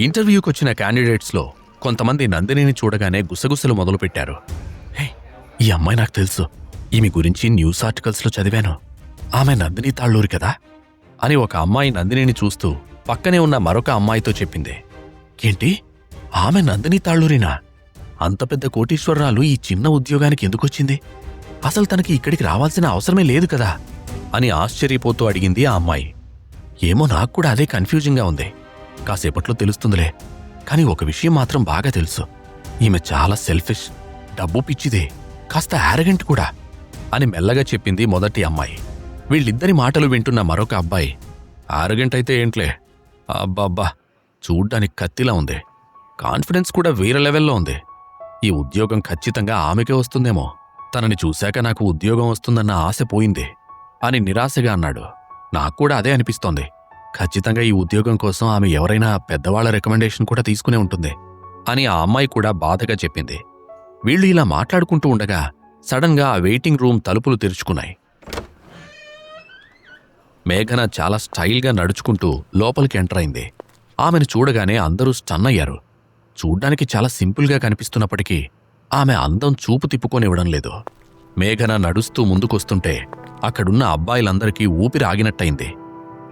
ఇంటర్వ్యూకి వచ్చిన క్యాండిడేట్స్లో కొంతమంది నందినిని చూడగానే గుసగుసలు మొదలుపెట్టారు. హే ఈ అమ్మాయి నాకు తెలుసు. ఈమె గురించి న్యూస్ ఆర్టికల్స్లో చదివాను. ఆమె నందిని తాళ్ళూరు కదా? అని ఒక అమ్మాయి నందినిని చూస్తూ పక్కనే ఉన్న మరొక అమ్మాయితో చెప్పింది. ఏంటి? ఆమె నందిని తాళ్ళూరినా? అంత పెద్ద కోటీశ్వరరాలు ఈ చిన్న ఉద్యోగానికి ఎందుకొచ్చింది అసలు తనకి ఇక్కడికి రావాల్సిన అవసరమే లేదు కదా? అని ఆశ్చర్యపోతూ అడిగింది ఆ అమ్మాయి. ఏమో నాకు కూడా అదే కన్ఫ్యూజింగ్గా ఉంది. కాసేపట్లో తెలుస్తుందిలే. కానీ ఒక విషయం మాత్రం బాగా తెలుసు. ఈమె చాలా సెల్ఫిష్ డబ్బు పిచ్చిదే కాస్త యారగెంట్ కూడా అని మెల్లగా చెప్పింది మొదటి అమ్మాయి. వీళ్ళిద్దరి మాటలు వింటున్న మరొక అబ్బాయి ఆరగెంట్ అయితే ఏంట్లే? అబ్బాబ్బా చూడ్డానికి కత్తిలా ఉంది. కాన్ఫిడెన్స్ కూడా వేరే లెవెల్లో ఉంది. ఈ ఉద్యోగం ఖచ్చితంగా ఆమెకే వస్తుందేమో. తనని చూశాక నాకు ఉద్యోగం వస్తుందన్న ఆశ పోయింది అని నిరాశగా అన్నాడు. నాకు కూడా అదే అనిపిస్తోంది. ఖచ్చితంగా ఈ ఉద్యోగం కోసం ఆమె ఎవరైనా పెద్దవాళ్ళ రికమెండేషన్ కూడా తీసుకునే ఉంటుంది అని ఆ అమ్మాయి కూడా బాధగా చెప్పింది. వీళ్ళు ఇలా మాట్లాడుకుంటూ ఉండగా సడన్గా ఆ వెయిటింగ్ రూమ్ తలుపులు తెరుచుకున్నాయి. మేఘన చాలా స్టైల్గా నడుచుకుంటూ లోపలికి ఎంటర్ అయింది. ఆమెను చూడగానే అందరూ స్టన్ అయ్యారు. చూడ్డానికి చాలా సింపుల్గా కనిపిస్తున్నప్పటికీ ఆమె అందం చూపు తిప్పుకొనివ్వడం లేదు. మేఘన నడుస్తూ ముందుకొస్తుంటే అక్కడున్న అబ్బాయిలందరికీ ఊపిరి ఆగినట్టయింది.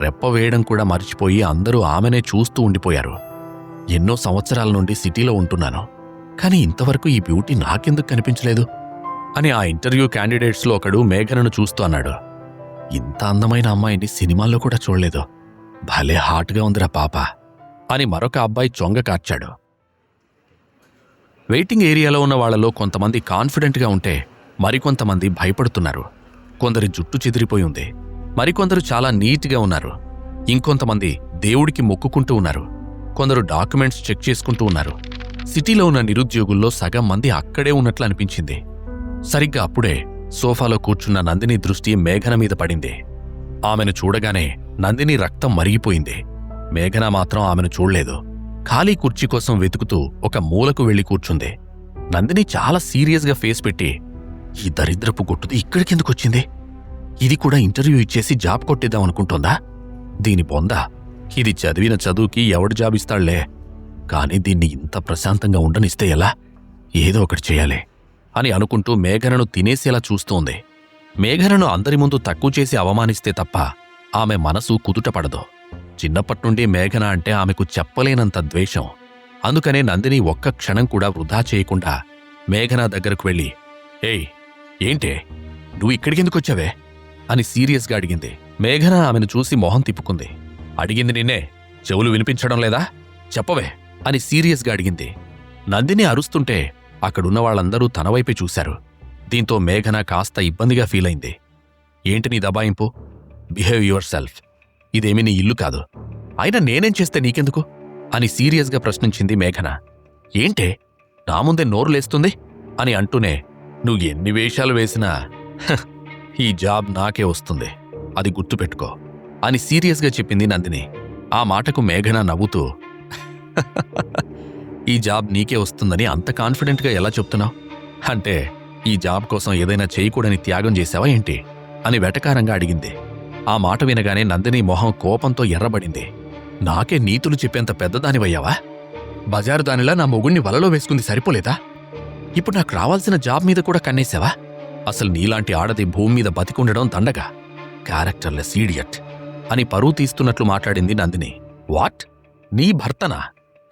రెప్ప వేయడం కూడా మర్చిపోయి అందరూ ఆమెనే చూస్తూ ఉండిపోయారు. ఎన్నో సంవత్సరాల నుండి సిటీలో ఉంటున్నాను. కానీ ఇంతవరకు ఈ బ్యూటీ నాకెందుకు కనిపించలేదు? అని ఆ ఇంటర్వ్యూ క్యాండిడేట్స్లో ఒకడు మేఘనను చూస్తూ అన్నాడు. ఇంత అందమైన అమ్మాయిని సినిమాల్లో కూడా చూడలేదు. భలే హాట్గా ఉందిరా పాప. అని మరొక అబ్బాయి చొంగ కార్చాడు. వెయిటింగ్ ఏరియాలో ఉన్న వాళ్ళలో కొంతమంది కాన్ఫిడెంట్గా ఉంటే మరికొంతమంది భయపడుతున్నారు. కొందరి జుట్టు చెదిరిపోయి ఉంది. మరికొందరు చాలా నీట్గా ఉన్నారు. ఇంకొంతమంది దేవుడికి మొక్కుకుంటూ ఉన్నారు. కొందరు డాక్యుమెంట్స్ చెక్ చేసుకుంటూ ఉన్నారు. సిటీలో ఉన్న నిరుద్యోగుల్లో సగం మంది అక్కడే ఉన్నట్లు అనిపించింది. సరిగ్గా అప్పుడే సోఫాలో కూర్చున్న నందిని దృష్టి మేఘన మీద పడింది. ఆమెను చూడగానే నందిని రక్తం మరిగిపోయింది. మేఘన మాత్రం ఆమెను చూడలేదు. ఖాళీ కుర్చీ కోసం వెతుకుతూ ఒక మూలకు వెళ్ళి కూర్చుంది. నందిని చాలా సీరియస్గా ఫేస్ పెట్టి ఈ దరిద్రపు గుట్టుది ఇక్కడికెందుకొచ్చింది? ఇది కూడా ఇంటర్వ్యూ ఇచ్చేసి జాబ్ కొట్టేద్దాం అనుకుంటోందా? దీని పొందా ఇది చదివిన చదువుకి ఎవడు జాబ్ ఇస్తాళ్ళే? కాని దీన్ని ఇంత ప్రశాంతంగా ఉండనిస్తే ఎలా? ఏదో ఒకటి చేయాలి అని అనుకుంటూ మేఘనను తినేసేలా చూస్తోంది. మేఘనను అందరి ముందు తక్కువ చేసి అవమానిస్తే తప్ప ఆమె మనసు కుదుటపడదు. చిన్నప్పట్నుండి మేఘన అంటే ఆమెకు చెప్పలేనంత ద్వేషం. అందుకనే నందిని ఒక్క క్షణం కూడా వృధా చేయకుండా మేఘన దగ్గరకు వెళ్ళి ఏయ్ ఏంటే? నువ్వు ఇక్కడికెందుకొచ్చావే అని సీరియస్గా అడిగింది. మేఘన ఆమెను చూసి మొహం తిప్పుకుంది. అడిగింది నిన్నే చెవులు వినిపించడం లేదా? చెప్పవే అని సీరియస్గా అడిగింది. నందిని అరుస్తుంటే అక్కడున్న వాళ్ళందరూ తన వైపే చూశారు. దీంతో మేఘన కాస్త ఇబ్బందిగా ఫీలైంది. ఏంటి నీ దబాయింపు? Behave your self. ఇదేమీ నీ ఇల్లు కాదు. అయినా నేనేం చేస్తే నీకెందుకు? అని సీరియస్గా ప్రశ్నించింది మేఘన. ఏంటే? నా ముందే నోరు లేస్తుంది? అని అంటూనే నువ్వు ఎన్ని వేషాలు వేసినా "హ, ఈ జాబ్ నాకే వస్తుంది. అది గుర్తుపెట్టుకో. అని సీరియస్గా చెప్పింది నందిని. ఆ మాటకు మేఘన నవ్వుతూ ఈ జాబ్ నీకే వస్తుందని అంత కాన్ఫిడెంట్గా ఎలా చెప్తున్నావు? అంటే ఈ జాబ్ కోసం ఏదైనా చేయకూడని త్యాగం చేశావా ఏంటి? అని వెటకారంగా అడిగింది. ఆ మాట వినగానే నందిని మొహం కోపంతో ఎర్రబడింది. నాకే నీతులు చెప్పేంత పెద్దదానివయ్యావా? బజారు దానిలా నా మొగుణ్ణి వలలో వేసుకుంది సరిపోలేదా? ఇప్పుడు నాకు రావాల్సిన జాబ్ మీద కూడా కన్నేశావా అసలు నీలాంటి ఆడది భూమి మీద బతికుండడం దండగా. క్యారెక్టర్లెస్ ఈడియట్ అని పరువు తీస్తున్నట్లు మాట్లాడింది నందిని. వాట్? నీ భర్తనా?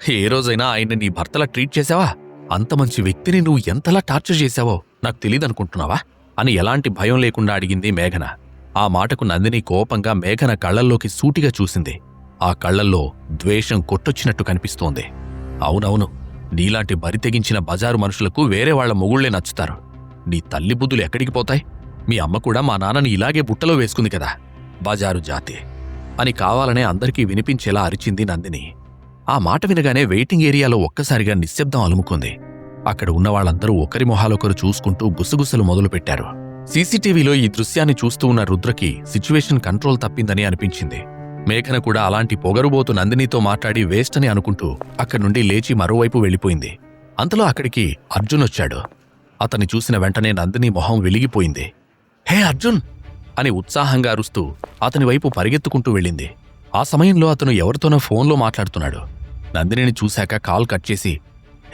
ఏ రోజైనా ఆయన్ని నీ భర్తలా ట్రీట్ చేశావా? అంత మంచి వ్యక్తిని నువ్వు ఎంతలా టార్చర్ చేశావో నాకు తెలియదనుకుంటున్నావా అని ఎలాంటి భయం లేకుండా అడిగింది మేఘన. ఆ మాటకు నందిని కోపంగా మేఘన కళ్ళల్లోకి సూటిగా చూసింది. ఆ కళ్ళల్లో ద్వేషం కొట్టొచ్చినట్టు కనిపిస్తోంది. అవునవును నీలాంటి బరి తెగించిన బజారు మనుషులకు వేరే వాళ్ళ మొగుళ్ళే నచ్చుతారు. నీ తల్లి బుద్ధులు ఎక్కడికి పోతాయి? మీ అమ్మ కూడా మా నాన్నని ఇలాగే బుట్టలో వేసుకుంది కదా. బజారు జాతి అని కావాలనే అందరికీ వినిపించేలా అరిచింది నందిని. ఆ మాట వినగానే వెయిటింగ్ ఏరియాలో ఒక్కసారిగా నిశ్శబ్దం అలుముకుంది. అక్కడ ఉన్న వాళ్ళందరూ ఒకరి మొహాలొకరు చూసుకుంటూ గుసగుసలు మొదలుపెట్టారు. సీసీటీవీలో ఈ దృశ్యాన్ని చూస్తూ ఉన్న రుద్రకి సిచ్యువేషన్ కంట్రోల్ తప్పిందని అనిపించింది. మేఘన కూడా అలాంటి పొగరుబోతు నందినితో మాట్లాడి వేస్ట్ అని అనుకుంటూ అక్కడి నుండి లేచి మరోవైపు వెళ్ళిపోయింది. అంతలో అక్కడికి అర్జున్ వచ్చాడు. అతన్ని చూసిన వెంటనే నందిని మొహం వెలిగిపోయింది. హే అర్జున్! అని ఉత్సాహంగా అరుస్తూ అతని వైపు పరిగెత్తుకుంటూ వెళ్ళింది. ఆ సమయంలో అతను ఎవరితోనో ఫోన్లో మాట్లాడుతున్నాడు. నందినిని చూశాక కాల్ కట్ చేసి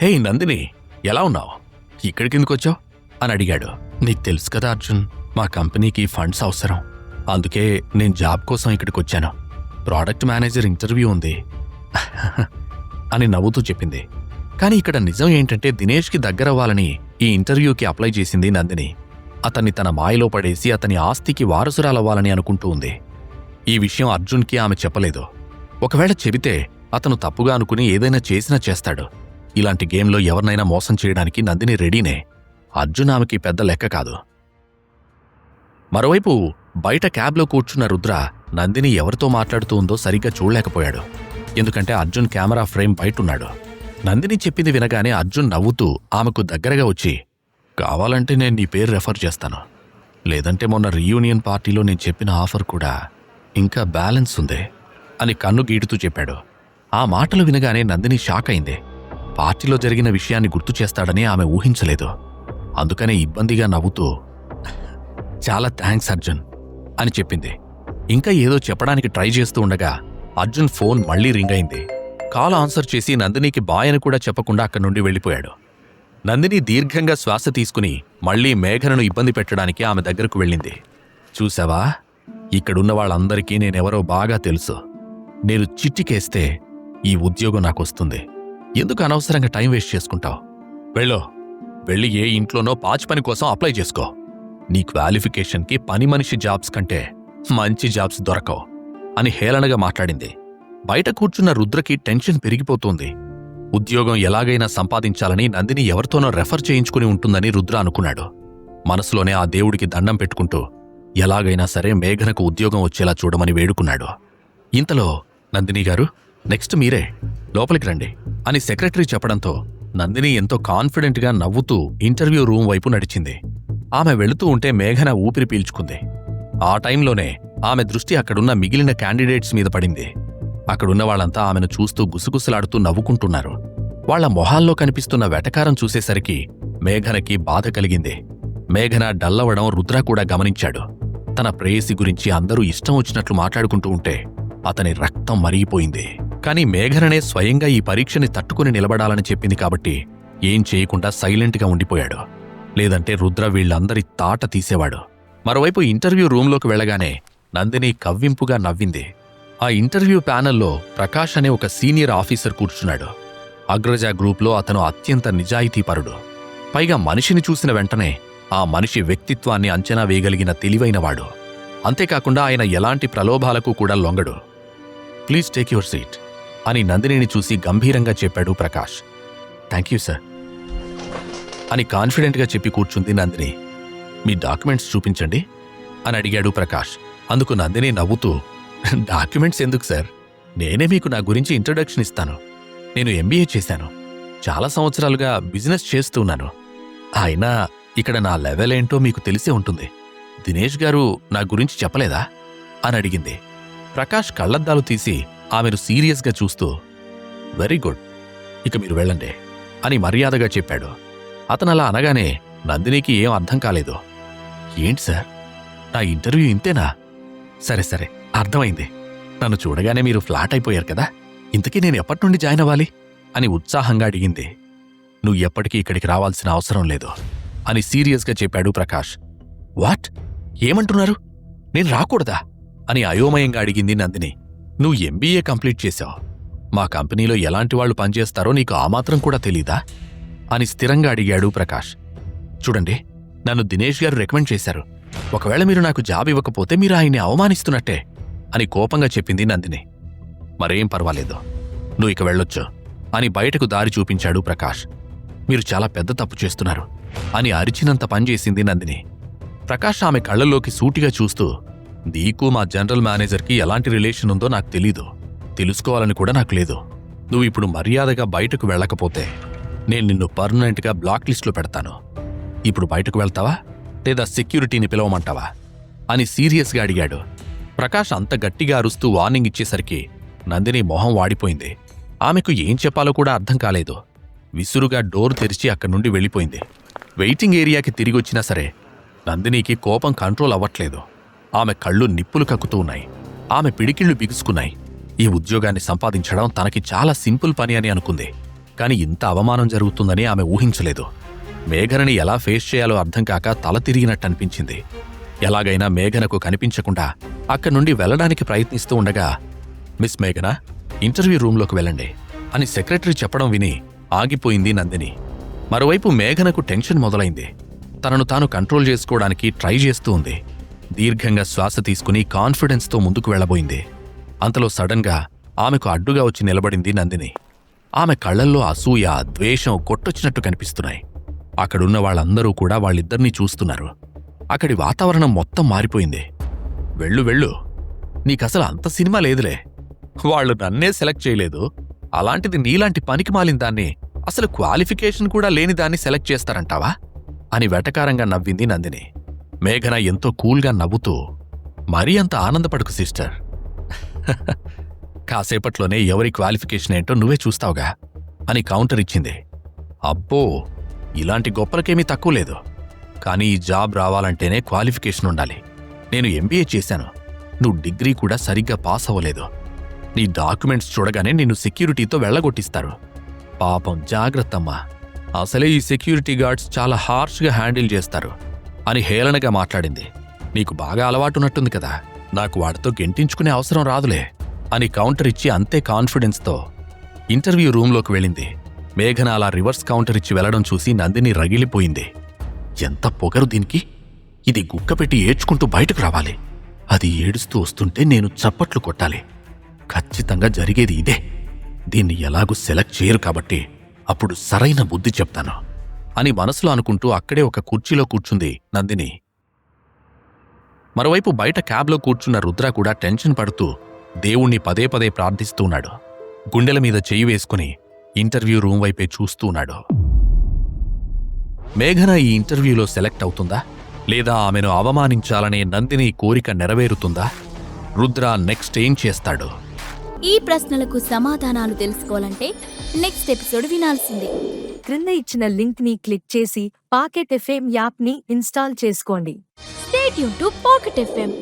హే నందిని ఎలా ఉన్నావు? ఇక్కడికి అని అడిగాడు. నీకు తెలుసు కదా అర్జున్ మా కంపెనీకి ఫండ్స్ అవసరం. అందుకే నేను జాబ్ కోసం ఇక్కడికి వచ్చాను ప్రోడక్ట్ మేనేజర్ ఇంటర్వ్యూ ఉంది. అని నవ్వుతూ చెప్పింది. కానీ ఇక్కడ నిజం ఏంటంటే దినేష్కి దగ్గరవ్వాలని ఈ ఇంటర్వ్యూకి అప్లై చేసింది నందిని. అతన్ని తన మాయలో పడేసి అతని ఆస్తికి వారసురాలవ్వాలని అనుకుంటూ ఉంది. ఈ విషయం అర్జున్కి ఆమె చెప్పలేదు. ఒకవేళ చెబితే అతను తప్పుగా అనుకుని ఏదైనా చేసినా చేస్తాడు. ఇలాంటి గేమ్లో ఎవరినైనా మోసం చేయడానికి నందిని రెడీనే. అర్జున్ ఆమెకి పెద్ద లెక్క కాదు. మరోవైపు బయట క్యాబ్లో కూర్చున్న రుద్ర నందిని ఎవరితో మాట్లాడుతూ ఉందో సరిగ్గా చూడలేకపోయాడు. ఎందుకంటే అర్జున్ కెమెరా ఫ్రేమ్ బయట ఉన్నాడు నందిని చెప్పింది వినగానే అర్జున్ నవ్వుతూ ఆమెకు దగ్గరగా వచ్చి కావాలంటే నేను నీ పేరు రెఫర్ చేస్తాను. లేదంటే మొన్న రీయూనియన్ పార్టీలో నేను చెప్పిన ఆఫర్ కూడా ఇంకా బ్యాలెన్స్ ఉంది అని కన్ను గీటుతూ చెప్పాడు. ఆ మాటలు వినగానే నందిని షాక్ అయింది. పార్టీలో జరిగిన విషయాన్ని గుర్తు చేస్తాడని ఆమె ఊహించలేదు. అందుకనే ఇబ్బందిగా నవ్వుతూ చాలా థ్యాంక్స్ అర్జున్ అని చెప్పింది. ఇంకా ఏదో చెప్పడానికి ట్రై చేస్తూ ఉండగా అర్జున్ ఫోన్ మళ్ళీ రింగ్ అయింది. కాల్ ఆన్సర్ చేసి నందినికి బాయ్ అని కూడా చెప్పకుండా అక్కడి నుండి వెళ్ళిపోయాడు. నందిని దీర్ఘంగా శ్వాస తీసుకుని మళ్ళీ మేఘనను ఇబ్బంది పెట్టడానికి ఆమె దగ్గరకు వెళ్ళింది. చూసావా? ఇక్కడున్న వాళ్ళందరికీ నేనెవరో బాగా తెలుసు. నేను చిట్టికేస్తే ఈ ఉద్యోగం నాకొస్తుంది. ఎందుకు అనవసరంగా టైం వేస్ట్ చేసుకుంటావు? వెళ్ళో. వెళ్ళి ఏ ఇంట్లోనో పాచి పని కోసం అప్లై చేసుకో. నీ క్వాలిఫికేషన్కి పని మనిషి జాబ్స్ కంటే మంచి జాబ్స్ దొరకవు అని హేళనగా మాట్లాడింది. బయట కూర్చున్న రుద్రకి టెన్షన్ పెరిగిపోతోంది. ఉద్యోగం ఎలాగైనా సంపాదించాలని నందిని ఎవరితోనో రెఫర్ చేయించుకుని ఉంటుందని రుద్ర అనుకున్నాడు. మనసులోనే ఆ దేవుడికి దండం పెట్టుకుంటూ ఎలాగైనా సరే మేఘనకు ఉద్యోగం వచ్చేలా చూడమని వేడుకున్నాడు. ఇంతలో నందిని గారు నెక్స్ట్ మీరే లోపలికి రండి అని సెక్రటరీ చెప్పడంతో నందిని ఎంతో కాన్ఫిడెంట్గా నవ్వుతూ ఇంటర్వ్యూ రూమ్ వైపు నడిచింది. ఆమె వెళుతూ ఉంటే మేఘన ఊపిరి పీల్చుకుంది. ఆ టైంలోనే ఆమె దృష్టి అక్కడున్న మిగిలిన క్యాండిడేట్స్ మీద పడింది. అక్కడున్న వాళ్ళంతా ఆమెను చూస్తూ గుసగుసలాడుతూ నవ్వుకుంటున్నారు. వాళ్ళ మొహాల్లో కనిపిస్తున్న వెటకారం చూసేసరికి మేఘనకి బాధ కలిగింది. మేఘన డల్లవడం రుద్ర కూడా గమనించాడు. తన ప్రేయసి గురించి అందరూ ఇష్టం వచ్చినట్లు మాట్లాడుకుంటూ ఉంటే అతని రక్తం మరిగిపోయింది. కాని మేఘననే స్వయంగా ఈ పరీక్షని తట్టుకుని నిలబడాలని చెప్పింది కాబట్టి ఏం చేయకుండా సైలెంట్గా ఉండిపోయాడు. లేదంటే రుద్ర వీళ్ళందరి తాట తీసేవాడు. మరోవైపు ఇంటర్వ్యూ రూంలోకి వెళ్ళగానే నందిని కవ్వింపుగా నవ్వింది. ఆ ఇంటర్వ్యూ ప్యానెల్లో ప్రకాష్ అనే ఒక సీనియర్ ఆఫీసర్ కూర్చున్నాడు. అగ్రజ గ్రూప్లో అతను అత్యంత నిజాయితీపరుడు. పైగా మనిషిని చూసిన వెంటనే ఆ మనిషి వ్యక్తిత్వాన్ని అంచనా వేయగలిగిన తెలివైనవాడు అంతేకాకుండా ఆయన ఎలాంటి ప్రలోభాలకు కూడా లొంగడు. ప్లీజ్ టేక్ యువర్ సీట్ అని నందినిని చూసి గంభీరంగా చెప్పాడు ప్రకాష్. థ్యాంక్ యూ సార్ అని కాన్ఫిడెంట్గా చెప్పి కూర్చుంది నందిని. మీ డాక్యుమెంట్స్ చూపించండి అని అడిగాడు ప్రకాష్. అందుకు నందిని నవ్వుతూ డాక్యుమెంట్స్ ఎందుకు సార్? నేనే మీకు నా గురించి ఇంట్రొడక్షన్ ఇస్తాను. నేను ఎంబీఏ చేశాను. చాలా సంవత్సరాలుగా బిజినెస్ చేస్తున్నాను అయినా ఇక్కడ నా లెవెల్ ఏంటో మీకు తెలిసే ఉంటుంది. దినేష్ గారు నా గురించి చెప్పలేదా? అని అడిగింది. ప్రకాష్ కళ్ళద్దాలు తీసి ఆమెను సీరియస్గా చూస్తూ వెరీ గుడ్. ఇక మీరు వెళ్ళండి అని మర్యాదగా చెప్పాడు. అతను అలా అనగానే నందినికి ఏం అర్థం కాలేదు. ఏంటి సార్? నా ఇంటర్వ్యూ ఇంతేనా? సరే సరే. అర్థమైంది. నన్ను చూడగానే మీరు ఫ్లాట్ అయిపోయారు కదా? ఇంతకీ నేను ఎప్పటి నుండి జాయిన్ అవ్వాలి? అని ఉత్సాహంగా అడిగింది. నువ్వు ఎప్పటికీ ఇక్కడికి రావాల్సిన అవసరం లేదు అని సీరియస్గా చెప్పాడు ప్రకాష్. వాట్? ఏమంటున్నారు? నేను రాకూడదా? అని అయోమయంగా అడిగింది నందిని. నువ్వు ఎంబీఏ కంప్లీట్ చేశావు. మా కంపెనీలో ఎలాంటి వాళ్ళు పనిచేస్తారో నీకు ఆ మాత్రం కూడా తెలీదా? అని స్థిరంగా అడిగాడు ప్రకాష్. చూడండి నన్ను దినేష్ గారు రికమెండ్ చేశారు. ఒకవేళ మీరు నాకు జాబ్ ఇవ్వకపోతే మీరు ఆయన్ని అవమానిస్తున్నట్టే. అని కోపంగా చెప్పింది నందిని. మరేం పర్వాలేదు. నువ్వు ఇక వెళ్ళొచ్చు అని బయటకు దారి చూపించాడు ప్రకాష్. మీరు చాలా పెద్ద తప్పు చేస్తున్నారు అని అరిచినంత పనిచేసింది నందిని. ప్రకాష్ ఆమె కళ్ళల్లోకి సూటిగా చూస్తూ నీకు మా జనరల్ మేనేజర్కి ఎలాంటి రిలేషన్ ఉందో నాకు తెలీదు. తెలుసుకోవాలని కూడా నాకు లేదు. నువ్వు ఇప్పుడు మర్యాదగా బయటకు వెళ్ళకపోతే నేను నిన్ను పర్మనెంట్గా బ్లాక్ లిస్ట్లో పెడతాను. ఇప్పుడు బయటకు వెళ్తావా? లేదా సెక్యూరిటీని పిలవమంటావా? అని సీరియస్గా అడిగాడు. ప్రకాష్ అంత గట్టిగా అరుస్తూ వార్నింగ్ ఇచ్చేసరికి నందిని మొహం వాడిపోయింది. ఆమెకు ఏం చెప్పాలో కూడా అర్థం కాలేదు. విసురుగా డోర్ తెరిచి అక్కడి నుండి వెళ్ళిపోయింది. వెయిటింగ్ ఏరియాకి తిరిగొచ్చినా సరే నందినికి కోపం కంట్రోల్ అవ్వట్లేదు. ఆమె కళ్ళు నిప్పులు కక్కుతూ ఉన్నాయి. ఆమె పిడికిళ్ళు బిగుసుకున్నాయి. ఈ ఉద్యోగాన్ని సంపాదించడం తనకి చాలా సింపుల్ పని అని అనుకుంది. కానీ ఇంత అవమానం జరుగుతుందని ఆమె ఊహించలేదు. మేఘనని ఎలా ఫేస్ చేయాలో అర్థం కాక తల తిరిగినట్టు అనిపించింది. ఎలాగైనా మేఘనకు కనిపించకుండా అక్కడి నుండి వెళ్ళడానికి ప్రయత్నిస్తూ ఉండగా మిస్ మేఘన ఇంటర్వ్యూ రూంలోకి వెళ్ళండి అని సెక్రటరీ చెప్పడం విని ఆగిపోయింది నందిని. మరోవైపు మేఘనకు టెన్షన్ మొదలైంది. తనను తాను కంట్రోల్ చేసుకోవడానికి ట్రై చేస్తూ ఉంది. దీర్ఘంగా శ్వాస తీసుకుని కాన్ఫిడెన్స్తో ముందుకు వెళ్ళబోయింది. అంతలో సడన్గా ఆమెకు అడ్డుగా వచ్చి నిలబడింది నందిని. ఆమె కళ్ళల్లో అసూయ ద్వేషం కొట్టొచ్చినట్టు కనిపిస్తున్నాయి. అక్కడున్న వాళ్ళందరూ కూడా వాళ్ళిద్దరినీ చూస్తున్నారు. అక్కడి వాతావరణం మొత్తం మారిపోయింది. వెళ్ళు వెళ్ళు. నీకసలు అంత సినిమా లేదులే. వాళ్ళు నన్నే సెలెక్ట్ చేయలేదు. అలాంటిది నీలాంటి పనికి మాలిన దాన్ని అసలు క్వాలిఫికేషన్ కూడా లేని దాన్ని సెలెక్ట్ చేస్తారంటావా? అని వెటకారంగా నవ్వింది నందిని. మేఘన ఎంతో కూల్గా నవ్వుతూ మరీ అంత ఆనందపడకు సిస్టర్. కాసేపట్లోనే ఎవరి క్వాలిఫికేషన్ ఏంటో నువ్వే చూస్తావుగా అని కౌంటర్ ఇచ్చింది. అబ్బో ఇలాంటి గొప్పలకేమీ తక్కువ లేదు. కానీ ఈ జాబ్ రావాలంటేనే క్వాలిఫికేషన్ ఉండాలి. నేను ఎంబీఏ చేశాను. నువ్వు డిగ్రీ కూడా సరిగ్గా పాస్ అవ్వలేదు. నీ డాక్యుమెంట్స్ చూడగానే నిన్ను సెక్యూరిటీతో వెళ్ళగొట్టిస్తారు. పాపం జాగ్రత్తమ్మా. అసలే ఈ సెక్యూరిటీ గార్డ్స్ చాలా హార్ష్గా హ్యాండిల్ చేస్తారు అని హేళనగా మాట్లాడింది. నీకు బాగా అలవాటున్నట్టుంది కదా. నాకు వాడితో గెంటించుకునే అవసరం రాదులే అని కౌంటర్ ఇచ్చి అంతే కాన్ఫిడెన్స్తో ఇంటర్వ్యూ రూంలోకి వెళ్ళింది. మేఘన అలా రివర్స్ కౌంటర్ ఇచ్చి వెళ్ళడం చూసి నందిని రగిలిపోయింది. ఎంత పొగరు దీనికి? ఇది గుక్కపెట్టి ఏడ్చుకుంటూ బయటకు రావాలి. అది ఏడుస్తూ వస్తుంటే నేను చప్పట్లు కొట్టాలి. ఖచ్చితంగా జరిగేది ఇదే. దీన్ని ఎలాగూ సెలెక్ట్ చేయరు కాబట్టి అప్పుడు సరైన బుద్ధి చెప్తాను. అని మనసులో అనుకుంటూ అక్కడే ఒక కుర్చీలో కూర్చుంది నందిని. మరోవైపు బయట క్యాబ్లో కూర్చున్న రుద్ర కూడా టెన్షన్ పడుతూ దేవుణ్ణి పదే పదే ప్రార్థిస్తున్నాడు గుండెల మీద చెయ్యి వేసుకుని ఇంటర్వ్యూ రూమ్ వైపే చూస్తూ ఉన్నాడు. మేఘన ఈ ఇంటర్వ్యూలో సెలెక్ట్ అవుతుందా? లేదా ఆమెను అవమానించాలనే నందిని కోరిక నెరవేరుతుందా? రుద్ర నెక్స్ట్ ఏం చేస్తాడు? ఈ ప్రశ్నలకు సమాధానాలు తెలుసుకోవాలంటే నెక్స్ట్ ఎపిసోడ్ వినాల్సిందే. క్రింద ఇచ్చిన లింక్ని క్లిక్ చేసి పాకెట్ ఎఫ్ఎం యాప్ని ఇన్స్టాల్ చేసుకోండి. స్టేట్ యూన్ టు పాకెట్ ఎఫ్ఎం